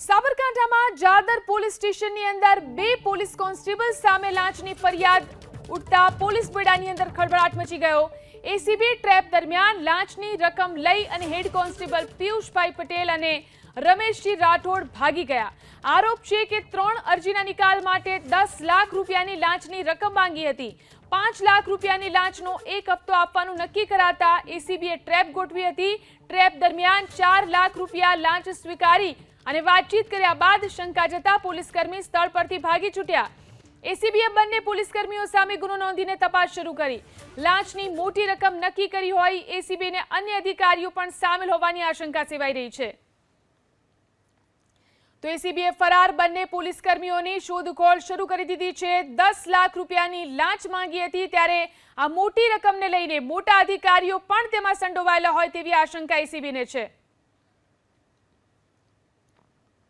સાબરકાંઠામાં જાદર પોલીસ સ્ટેશનની અંદર બે પોલીસ કોન્સ્ટેબલ સામે લાંચની ફરિયાદ ઉઠતા પોલીસ બેડાની અંદર ખળભળાટ મચી ગયો. એસીબી ટ્રેપ દરમિયાન લાંચની રકમ લઈ અને હેડ કોન્સ્ટેબલ પિયુષભાઈ પટેલ અને રમેશજી રાઠોડ ભાગી ગયા. આરોપ છે કે ત્રણ અરજીના નિકાલ માટે દસ લાખ રૂપિયાની લાંચની રકમ માંગી હતી. પાંચ લાખ રૂપિયાની લાંચનો એક હપ્તો આપવાનું નક્કી કરાતા એસીબીએ ટ્રેપ ગોઠવી હતી. ટ્રેપ દરમિયાન ચાર લાખ રૂપિયા લાંચ સ્વીકારી અને વાતચીત કર્યા બાદ શંકા જતા પોલીસકર્મી સ્થળ પરથી ભાગી છૂટ્યા. એસીબીએ બંને પોલીસકર્મીઓ સામે ગુનો નોંધીને તપાસ શરૂ કરી. લાંચની મોટી રકમ નક્કી કરી હોય એસીબીને અન્ય અધિકારીઓ પણ સામેલ હોવાની આશંકા સેવાઈ રહી છે. તો એસીબીએ ફરાર બંને પોલીસકર્મીઓની શોધખોળ શરૂ કરી દીધી છે. દસ લાખ રૂપિયાની લાંચ માંગી હતી ત્યારે આ મોટી રકમને લઈને મોટા અધિકારીઓ પણ તેમાં સંડોવાયેલા હોય તેવી આશંકા એસીબીને છે.